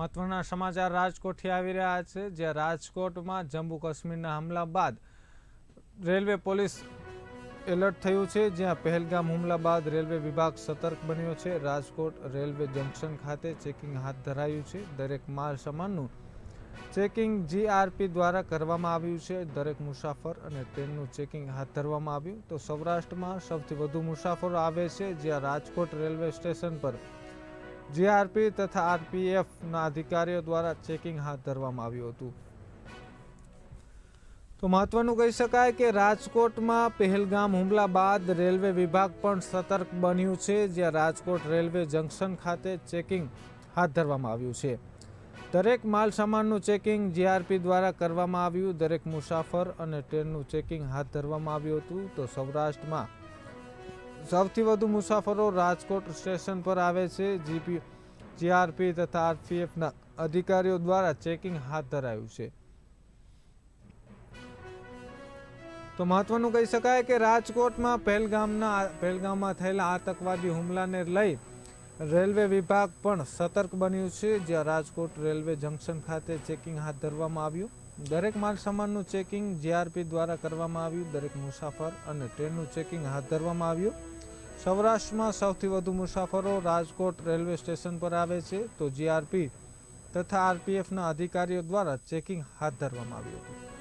મહત્વના સમાચાર રાજકોટથી આવી રહ્યા છે, જ્યાં રાજકોટમાં જમ્મુ કાશ્મીરના હુમલા બાદ રેલવે પોલીસ એલર્ટ થયું છે, જ્યાં પહેલગામ હુમલા બાદ રેલવે વિભાગ સતર્ક બન્યો છે. રાજકોટ રેલવે જંકશન ખાતે ચેકિંગ હાથ ધરાયું છે. દરેક માલ સામાનનું ચેકિંગ જીઆરપી દ્વારા કરવામાં આવ્યું છે. દરેક મુસાફર અને ટ્રેનનું ચેકિંગ હાથ ધરવામાં આવ્યું. તો સૌરાષ્ટ્રમાં સૌથી વધુ મુસાફરો આવે છે, જ્યાં રાજકોટ રેલવે સ્ટેશન પર જીઆરપી તથા આરપીએફના અધિકારીઓ દ્વારા ચેકિંગ હાથ ધરવામાં આવ્યું હતું. તો મહત્વનું કહી શકાય કે રાજકોટમાં પહેલગામ હુમલા બાદ રેલવે વિભાગ પણ સતર્ક બન્યું છે, જ્યાં રાજકોટ રેલવે જંકશન ખાતે ચેકિંગ હાથ ધરવામાં આવ્યું છે. દરેક માલ સામાનનું ચેકિંગ જીઆરપી દ્વારા કરવામાં આવ્યું, દરેક મુસાફર અને ટ્રેનનું ચેકિંગ હાથ ધરવામાં આવ્યું હતું. તો સૌરાષ્ટ્રમાં સૌથી વધુ મુસાફરો રાજકોટ સ્ટેશન પર આવે છે. જીપી, જીઆરપી તથા આરપીએફના અધિકારીઓ દ્વારા ચેકિંગ હાથ ધરાયું છે. તો મહત્વનું કહી શકાય કે રાજકોટમાં પહેલગામના, પહેલગામમાં થયેલા આતંકવાદી હુમલાને લઈ રેલવે વિભાગ પણ સતર્ક બન્યું છે. જ્યાં રાજકોટ રેલવે જંકશન ખાતે ચેકિંગ હાથ ધરવામાં આવ્યું. દરેક માલ સામાનનું ચેકિંગ જીઆરપી દ્વારા કરવામાં આવ્યું. દરેક મુસાફર અને ટ્રેનનું ચેકિંગ હાથ ધરવામાં આવ્યું. સૌરાષ્ટ્રમાં સૌથી વધુ મુસાફરો રાજકોટ રેલવે સ્ટેશન પર આવે છે. તો જીઆરપી તથા આરપીએફના અધિકારીઓ દ્વારા ચેકિંગ હાથ ધરવામાં આવ્યું હતું.